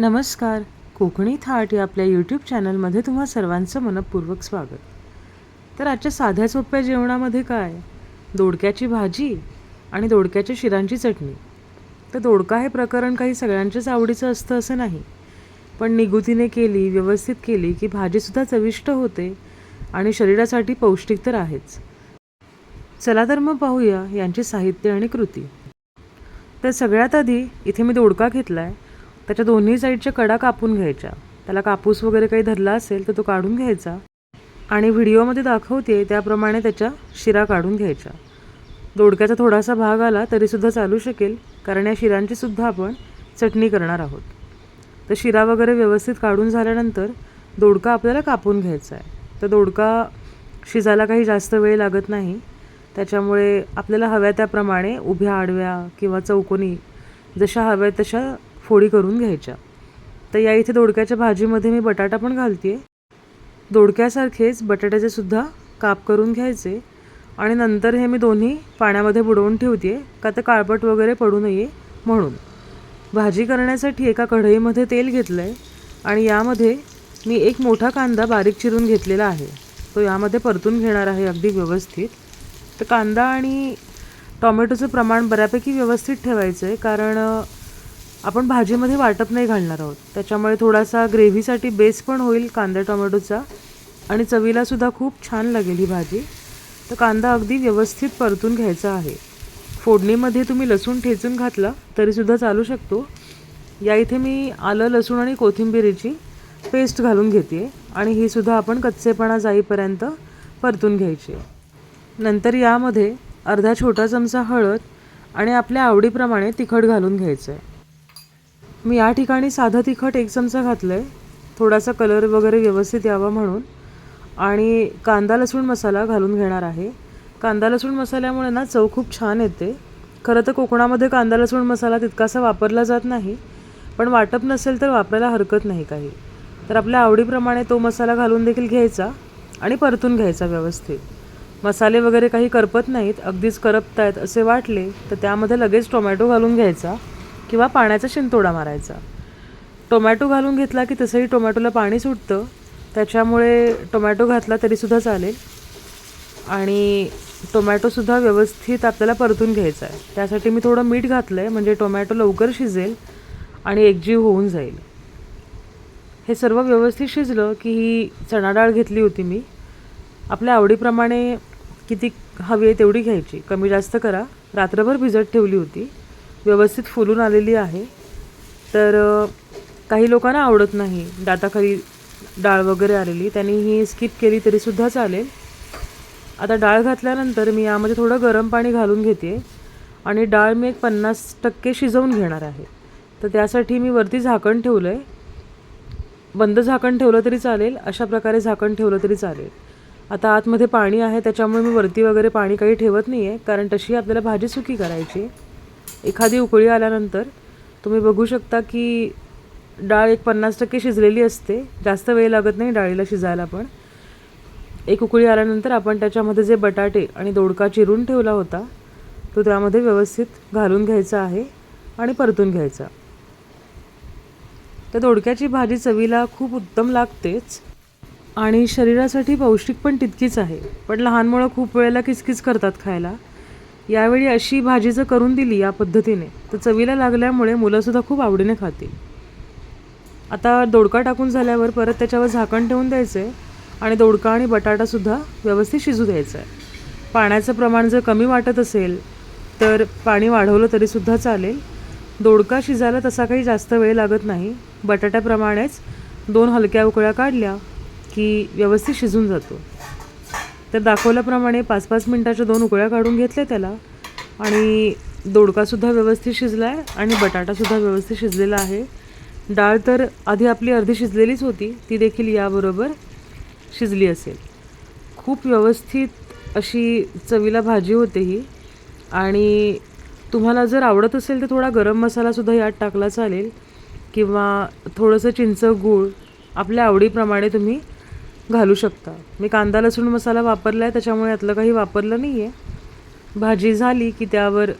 नमस्कार. कोकणी थाट या आपल्या यूट्यूब चॅनलमध्ये तुम्हा सर्वांचं मनपूर्वक स्वागत. तर आजच्या साध्या सोप्या जेवणामध्ये काय? दोडक्याची भाजी आणि दोडक्याच्या शिरांची चटणी. तर दोडका हे प्रकरण काही सगळ्यांच्याच आवडीचं असतं असं नाही. पण निगुतीने केली व्यवस्थित केली की भाजीसुद्धा चविष्ट होते आणि शरीरासाठी पौष्टिक तर आहेच. चला तर मग पाहूया यांची साहित्य आणि कृती. तर सगळ्यात आधी इथे मी दोडका घेतला आहे त्याच्या दोन्ही साईडच्या कडा कापून घ्यायच्या. त्याला कापूस वगैरे काही धरला असेल तर तो काढून घ्यायचा. आणि व्हिडिओमध्ये दाखवते त्याप्रमाणे त्याच्या शिरा काढून घ्यायच्या. दोडक्याचा थोडासा भाग आला तरीसुद्धा चालू शकेल कारण या शिरांचीसुद्धा आपण चटणी करणार आहोत. तर शिरा वगैरे व्यवस्थित काढून झाल्यानंतर दोडका आपल्याला कापून घ्यायचा आहे. तर दोडका शिजायला काही जास्त वेळ लागत नाही. त्याच्यामुळे आपल्याला हव्या त्याप्रमाणे उभ्या आडव्या किंवा चौकोनी जशा हव्या तशा फोडी करून घ्यायच्या. तर या इथे दोडक्याच्या भाजीमध्ये मी बटाटा पण घालते दोडक्यासारखेच बटाट्याचे सुद्धा काप करून घ्यायचे. आणि नंतर हे मी दोन्ही पाण्यामध्ये बुडवून ठेवते का तर काळपट वगैरे पडू नये म्हणून. भाजी करण्यासाठी एका कढईमध्ये तेल घेतलं आहे आणि यामध्ये मी एक मोठा कांदा बारीक चिरून घेतलेला आहे. तो यामध्ये परतून घेणार आहे अगदी व्यवस्थित. तर कांदा आणि टॉमॅटोचं प्रमाण बऱ्यापैकी व्यवस्थित ठेवायचं आहे कारण आपण भाजीमध्ये वाटप नाही घालणार आहोत. त्याच्यामुळे थोडासा ग्रेव्हीसाठी बेस पण होईल कांदा टोमॅटोचा. आणि चवीलासुद्धा खूप छान लागेल ही भाजी. तर कांदा अगदी व्यवस्थित परतून घ्यायचा आहे. फोडणीमध्ये तुम्ही लसूण ठेचून घातला तरीसुद्धा चालू शकतो. या इथे मी आलं लसूण आणि कोथिंबिरीची पेस्ट घालून घेते आणि ही सुद्धा आपण कच्चेपणा जाईपर्यंत परतून घ्यायची. नंतर यामध्ये अर्धा छोटा चमचा हळद आणि आपल्या आवडीप्रमाणे तिखट घालून घ्यायचं आहे मी या ठिकाणी साधं तिखट एक चमचा घातलं आहे थोडासा कलर वगैरे व्यवस्थित यावा म्हणून. आणि कांदा लसूण मसाला घालून घेणार आहे. कांदा लसूण मसाल्यामुळे ना चव खूप छान येते. खरं तर कोकणामध्ये कांदा लसूण मसाला तितकासा वापरला जात नाही. पण वाटप नसेल तर वापरायला हरकत नाही काही. तर आपल्या आवडीप्रमाणे तो मसाला घालून देखील घ्यायचा आणि परतून घ्यायचा व्यवस्थित. मसाले वगैरे काही करपत नाहीत अगदीच करपत आहेत असे वाटले तर त्यामध्ये लगेच टोमॅटो घालून घ्यायचा. किंवा पाण्याचा शिंतोडा मारायचा. टोमॅटो घालून घेतला की तसंही टोमॅटोला पाणी सुटतं. त्याच्यामुळे टोमॅटो घातला तरीसुद्धा चालेल. आणि टोमॅटोसुद्धा व्यवस्थित आपल्याला परतून घ्यायचा आहे. त्यासाठी मी थोडं मीठ घातलं आहे म्हणजे टोमॅटो लवकर शिजेल आणि एकजीव होऊन जाईल. हे सर्व व्यवस्थित शिजलं की ही चणा डाळ घेतली होती मी. आपल्या आवडीप्रमाणे किती हवी आहे तेवढी घ्यायची. कमी जास्त करा. रात्रभर भिजत ठेवली होती. व्यवस्थित फुलून आलेली आहे. तर काही लोकांना आवडत नाही दाताखाली डाळ वगैरे आलेली. त्यांनी ही स्किप केली तरीसुद्धा चालेल. आता डाळ घातल्यानंतर मी यामध्ये थोडं गरम पाणी घालून घेते आणि डाळ मी एक पन्नास टक्के शिजवून घेणार आहे. तर त्यासाठी मी वरती झाकण ठेवलं आहे बंद झाकण ठेवलं तरी चालेल अशा प्रकारे झाकण ठेवलं तरी चालेल. आता आतमध्ये पाणी आहे त्याच्यामुळे मी वरती वगैरे पाणी काही ठेवत नाही आहे कारण तशी आपल्याला भाजी सुकी करायची एखादी उकळी आल्यानंतर तुम्ही बघू शकता की डाळ एक पन्नास टक्के शिजलेली असते. जास्त वेळ लागत नाही डाळीला शिजायला पण. एक उकळी आल्यानंतर आपण त्याच्यामध्ये जे बटाटे आणि दोडका चिरून ठेवला होता तो त्यामध्ये व्यवस्थित घालून घ्यायचा आहे आणि परतून घ्यायचा. तर दोडक्याची भाजी चवीला खूप उत्तम लागतेच आणि शरीरासाठी पौष्टिक पण तितकीच आहे. पण लहान मुलं खूप वेळेला किचकिच करतात खायला. यावेळी अशी भाजी जर करून दिली या पद्धतीने. तर चवीला लागल्यामुळे मुलंसुद्धा खूप आवडीने खातील. आता दोडका टाकून झाल्यावर परत त्याच्यावर झाकण ठेवून द्यायचं आहे आणि दोडका आणि बटाटासुद्धा व्यवस्थित शिजू द्यायचं आहे पाण्याचं प्रमाण जर कमी वाटत असेल तर पाणी वाढवलं तरीसुद्धा चालेल. दोडका शिजायला तसा काही जास्त वेळ लागत नाही. बटाट्याप्रमाणेच दोन हलक्या उकळ्या काढल्या की व्यवस्थित शिजून जातो. तर दाखवल्याप्रमाणे पाच पाच मिनटाच्या दोन उकळ्या काढून घेतल्या त्याला. आणि दोडकासुद्धा व्यवस्थित शिजला आहे आणि बटाटासुद्धा व्यवस्थित शिजलेला आहे. डाळ तर आधी आपली अर्धी शिजलेलीच होती ती देखील याबरोबर शिजली असेल. खूप व्यवस्थित अशी चवीला भाजी होते ही. आणि तुम्हाला जर आवडत असेल तर थोडा गरम मसालासुद्धा यात टाकला चालेल. किंवा थोडंसं चिंच गूळ आपल्या आवडीप्रमाणे तुम्ही घालू शकता. मी कांदा लसूण मसाला वापरला आहे त्याच्यामुळे यातलं काही वापरलं नाही आहे भाजी झाली की त्यावर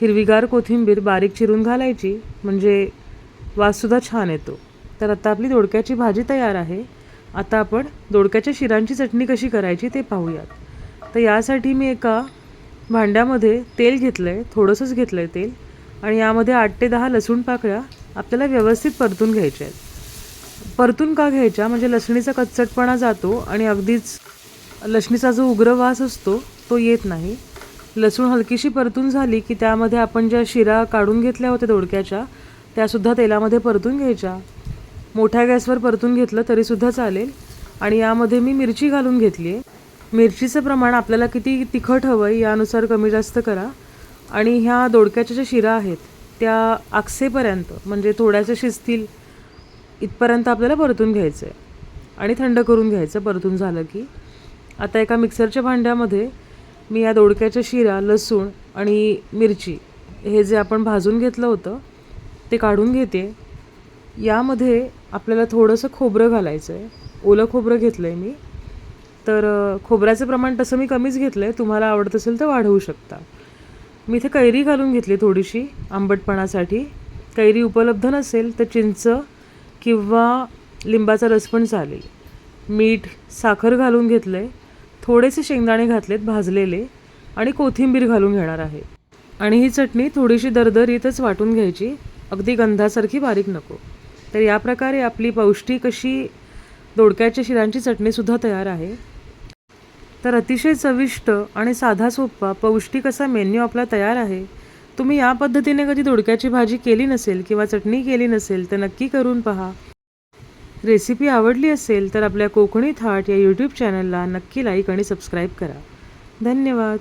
हिरवीगार कोथिंबीर बारीक चिरून घालायची म्हणजे वाससुद्धा छान येतो. तर आता आपली दोडक्याची भाजी तयार आहे. आता आपण दोडक्याच्या शिरांची चटणी कशी करायची ते पाहूयात. तर यासाठी मी एका भांड्यामध्ये तेल घेतलं आहे थोडंसंच घेतलं आहे तेल आणि यामध्ये आठ ते दहा लसूण पाकळ्या आपल्याला व्यवस्थित परतून घ्यायच्या आहेत. परतून का घ्यायच्या? म्हणजे लसणीचा कच्चटपणा जातो आणि अगदीच लसणीचा जो उग्र वास असतो तो येत नाही. लसूण हलकीशी परतून झाली की त्यामध्ये आपण ज्या शिरा काढून घेतल्या होत्या दोडक्याच्या त्यासुद्धा तेलामध्ये परतून घ्यायच्या. मोठ्या गॅसवर परतून घेतलं तरीसुद्धा चालेल. आणि यामध्ये मी मिरची घालून घेतली आहे मिरचीचं प्रमाण आपल्याला किती तिखट हवं आहे यानुसार कमी जास्त करा. आणि ह्या दोडक्याच्या ज्या शिरा आहेत त्या आकसेपर्यंत म्हणजे थोड्याशा शिजतील इथपर्यंत आपल्याला परतून घ्यायचं आहे आणि थंड करून घ्यायचं परतून झालं की. आता एका मिक्सरच्या भांड्यामध्ये मी या दोडक्याच्या शिरा लसूण आणि मिरची हे जे आपण भाजून घेतलं होतं ते काढून घेते. यामध्ये आपल्याला थोडंसं खोबरं घालायचं आहे ओलं खोबरं घेतलं आहे मी. तर खोबऱ्याचं प्रमाण तसं मी कमीच घेतलं आहे तुम्हाला आवडत असेल तर वाढवू शकता. मी इथे कैरी घालून घेतली थोडीशी आंबटपणासाठी. कैरी उपलब्ध नसेल तर चिंच किंवा लिंबाचा रस पण चालेल. मीठ साखर घालून घेतलं आहे थोडेसे शेंगदाणे घातलेत भाजलेले आणि कोथिंबीर घालून घेणार आहे. आणि ही चटणी थोडीशी दरदरीतच वाटून घ्यायची. अगदी गंधासारखी बारीक नको. तर या प्रकारे आपली पौष्टिक अशी दोडक्याच्या शिरांची चटणीसुद्धा तयार आहे. तर अतिशय चविष्ट आणि साधा सोपा पौष्टिक असा मेन्यू आपला तयार आहे. तुम्ही या पद्धतीने कधी दोडक्याची भाजी केली नसेल किंवा चटणी केली नसेल तर नक्की करून पहा. रेसिपी आवडली असेल तर आपल्या कोकणी थाट या यूट्यूब चॅनलला नक्की लाईक आणि सबस्क्राईब करा. धन्यवाद.